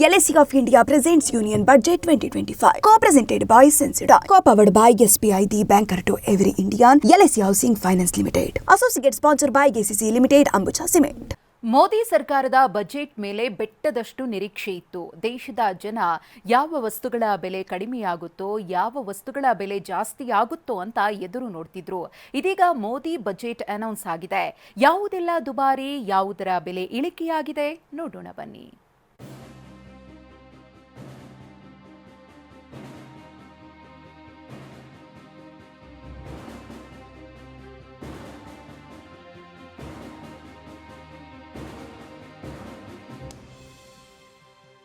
LSE of India presents Union Budget 2025. Co-presented by Sensida. Co-powered by SBI, the banker to every Indian. LSE Housing Finance Limited. Associate sponsored by GCC Limited, Ambuja Cement. Modi ಸರ್ಕಾರದ budget ಮೇಲೆ ಬೆಟ್ಟದಷ್ಟು ನಿರೀಕ್ಷೆ ಇತ್ತು ದೇಶದ ಜನ ಯಾವ ವಸ್ತುಗಳ ಬೆಲೆ ಕಡಿಮೆಯಾಗುತ್ತೋ ಯಾವ ವಸ್ತುಗಳ ಬೆಲೆ ಜಾಸ್ತಿ ಆಗುತ್ತೋ ಅಂತ ಎದುರು ನೋಡ್ತಿದ್ರು ಇದೀಗ ಮೋದಿ ಬಜೆಟ್ ಅನೌನ್ಸ್ ಆಗಿದೆ ಯಾವುದೆಲ್ಲ ದುಬಾರಿ ಯಾವುದರ ಬೆಲೆ ಇಳಿಕೆಯಾಗಿದೆ ನೋಡೋಣ ಬನ್ನಿ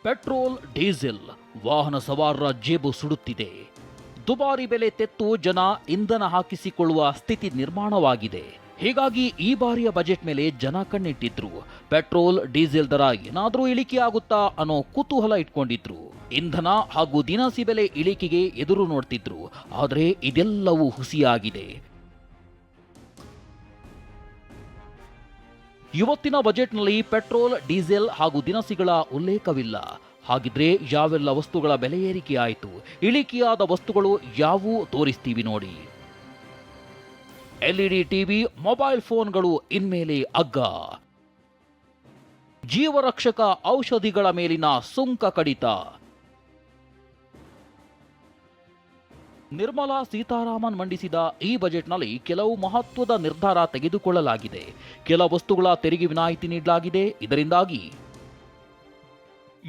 ಪೆಟ್ರೋಲ್, ಡೀಸೆಲ್, ವಾಹನ ಸವಾರರ ಜೇಬು ಸುಡುತ್ತಿದೆ. ದುಬಾರಿ ಬೆಲೆ ತೆತ್ತು ಜನ ಇಂಧನ ಹಾಕಿಸಿಕೊಳ್ಳುವ ಸ್ಥಿತಿ ನಿರ್ಮಾಣವಾಗಿದೆ. ಹೀಗಾಗಿ ಈ ಬಾರಿಯ ಬಜೆಟ್ ಮೇಲೆ ಜನ ಕಣ್ಣಿಟ್ಟಿದ್ರು. ಪೆಟ್ರೋಲ್, ಡೀಸೆಲ್ ದರ ಏನಾದರೂ ಇಳಿಕೆ ಆಗುತ್ತಾ ಅನ್ನೋ ಕುತೂಹಲ ಇಟ್ಕೊಂಡಿದ್ರು. ಇಂಧನ ಹಾಗೂ ದಿನಸಿ ಬೆಲೆ ಇಳಿಕೆಗೆ ಎದುರು ನೋಡ್ತಿದ್ರು. ಆದರೆ ಇದೆಲ್ಲವೂ ಹುಸಿಯಾಗಿದೆ. ಇವತ್ತಿನ ಬಜೆಟ್ನಲ್ಲಿ ಪೆಟ್ರೋಲ್, ಡೀಸೆಲ್ ಹಾಗೂ ದಿನಸಿಗಳ ಉಲ್ಲೇಖವಿಲ್ಲ. ಹಾಗಿದ್ರೆ ಯಾವೆಲ್ಲ ವಸ್ತುಗಳ ಬೆಲೆ ಏರಿಕೆಯಾಯಿತು, ಇಳಿಕೆಯಾದ ವಸ್ತುಗಳು ಯಾವುವು ತೋರಿಸ್ತೀವಿ ನೋಡಿ. ಎಲ್ಇಡಿ ಟಿವಿ ಮೊಬೈಲ್ ಫೋನ್ಗಳು ಇನ್ಮೇಲೆ ಅಗ್ಗ ಜೀವರಕ್ಷಕ ಔಷಧಿಗಳ ಮೇಲಿನ ಸುಂಕ ಕಡಿತ. ನಿರ್ಮಲಾ ಸೀತಾರಾಮನ್ ಮಂಡಿಸಿದ ಈ ಬಜೆಟ್ನಲ್ಲಿ ಕೆಲವು ಮಹತ್ವದ ನಿರ್ಧಾರ ತೆಗೆದುಕೊಳ್ಳಲಾಗಿದೆ. ಕೆಲ ವಸ್ತುಗಳ ತೆರಿಗೆ ವಿನಾಯಿತಿ ನೀಡಲಾಗಿದೆ. ಇದರಿಂದಾಗಿ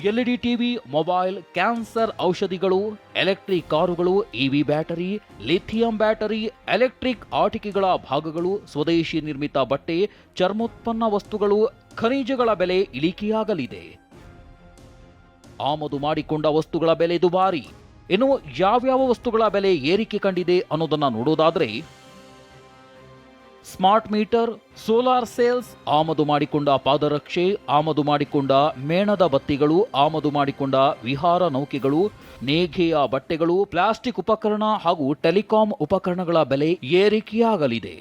ಎಲ್ಇಡಿ ಟಿವಿ, ಮೊಬೈಲ್, ಕ್ಯಾನ್ಸರ್ ಔಷಧಿಗಳು, ಎಲೆಕ್ಟ್ರಿಕ್ ಕಾರುಗಳು EV battery, lithium battery, electric ಆಟಿಕೆಗಳ ಭಾಗಗಳು, ಸ್ವದೇಶಿ ನಿರ್ಮಿತ ಬಟ್ಟೆ, ಚರ್ಮೋತ್ಪನ್ನ ವಸ್ತುಗಳು, ಖನಿಜಗಳ ಬೆಲೆ ಇಳಿಕೆಯಾಗಲಿದೆ. ಆಮದು ಮಾಡಿಕೊಂಡ ವಸ್ತುಗಳ ಬೆಲೆ ದುಬಾರಿ. ಇನ್ನು ಯಾವ್ಯಾವ ವಸ್ತುಗಳ ಬೆಲೆ ಏರಿಕೆ ಕಂಡಿದೆ ಅನ್ನೋದನ್ನು ನೋಡೋದಾದರೆ, ಸ್ಮಾರ್ಟ್ ಮೀಟರ್, ಸೋಲಾರ್ ಸೇಲ್ಸ್, ಆಮದು ಮಾಡಿಕೊಂಡ ಪಾದರಕ್ಷೆ, ಆಮದು ಮಾಡಿಕೊಂಡ ಮೇಣದ ಬತ್ತಿಗಳು, ಆಮದು ಮಾಡಿಕೊಂಡ ವಿಹಾರ ನೌಕೆಗಳು ನೇಗೆಯ ಬಟ್ಟೆಗಳು, ಪ್ಲಾಸ್ಟಿಕ್ ಉಪಕರಣ ಹಾಗೂ ಟೆಲಿಕಾಂ ಉಪಕರಣಗಳ ಬೆಲೆ ಏರಿಕೆಯಾಗಲಿದೆ.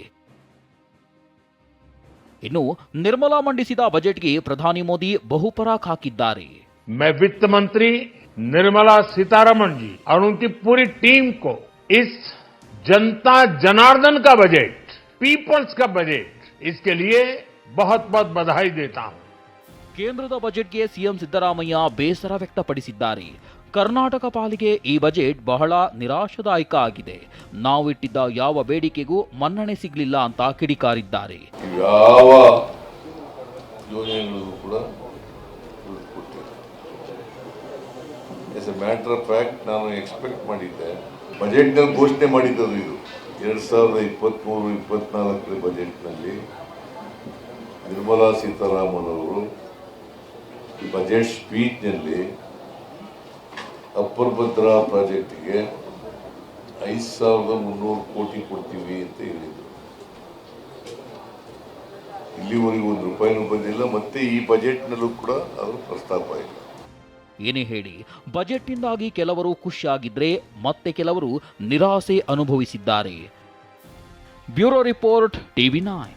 ಇನ್ನು ನಿರ್ಮಲಾ ಮಂಡಿಸಿದ ಬಜೆಟ್ಗೆ ಪ್ರಧಾನಿ ಮೋದಿ ಬಹುಪರಾಕ್ ಹಾಕಿದ್ದಾರೆ. ವಿತ್ತ ಮಂತ್ರಿ निर्मला सीतारमण जी और उनकी पूरी टीम को इस जनता जनार्दन का बजट पीपल्स का बजट इसके लिए बहुत बहुत बधाई देता हूं ಕೇಂದ್ರದ ಬಜೆಟ್ಗೆ ಸಿಎಂ ಸಿದ್ದರಾಮಯ್ಯ ಬೇಸರ ವ್ಯಕ್ತಪಡಿಸಿದ್ದಾರೆ ಕರ್ನಾಟಕ ಪಾಲಿಗೆ ಈ ಬಜೆಟ್ ಬಹಳ ನಿರಾಶಾದಾಯಕ ಆಗಿದೆ ನಾವಿಟ್ಟಿದ್ದ ಯಾವ ಬೇಡಿಕೆಗೂ ಮನ್ನಣೆ ಸಿಗಲಿಲ್ಲ ಅಂತ ಕಿಡಿಕಾರಿದ್ದಾರೆ ಯಾವ ಯೋಜನೆಗಳಿಗೂ ಕೂಡ ಎ ಮ್ಯಾಟರ್ ಆಫ್ ಫ್ಯಾಕ್ಟ್ ನಾನು ಎಕ್ಸ್ಪೆಕ್ಟ್ ಮಾಡಿದ್ದೆ. ಬಜೆಟ್ನಲ್ಲಿ ಘೋಷಣೆ ಮಾಡಿದ್ದದು ಇದು. ಎರಡು ಸಾವಿರದ ಇಪ್ಪತ್ತ್ಮೂರು ಇಪ್ಪತ್ನಾಲ್ಕರ ಬಜೆಟ್ನಲ್ಲಿ ನಿರ್ಮಲಾ ಸೀತಾರಾಮನ್ ಅವರು ಈ ಬಜೆಟ್ ಸ್ಪೀಚ್ನಲ್ಲಿ ಅಪ್ಪರ್ ಭದ್ರಾ ಪ್ರಾಜೆಕ್ಟಿಗೆ ಐದು ಸಾವಿರದ ಮುನ್ನೂರು ಕೋಟಿ ಕೊಡ್ತೀವಿ ಅಂತ ಹೇಳಿದರು. ಇಲ್ಲಿವರೆಗೂ ಒಂದು ರೂಪಾಯಿನೂ ಬಂದಿಲ್ಲ, ಮತ್ತೆ ಈ ಬಜೆಟ್ನಲ್ಲೂ ಕೂಡ ಅವರು ಪ್ರಸ್ತಾಪ ಇಲ್ಲ. ಏನೇ ಹೇಳಿ ಬಜೆಟ್ನಿಂದಾಗಿ ಕೆಲವರು ಖುಷಿಯಾಗಿದ್ರೆ ಮತ್ತೆ ಕೆಲವರು ನಿರಾಸೆ ಅನುಭವಿಸಿದ್ದಾರೆ. Bureau report TV nine.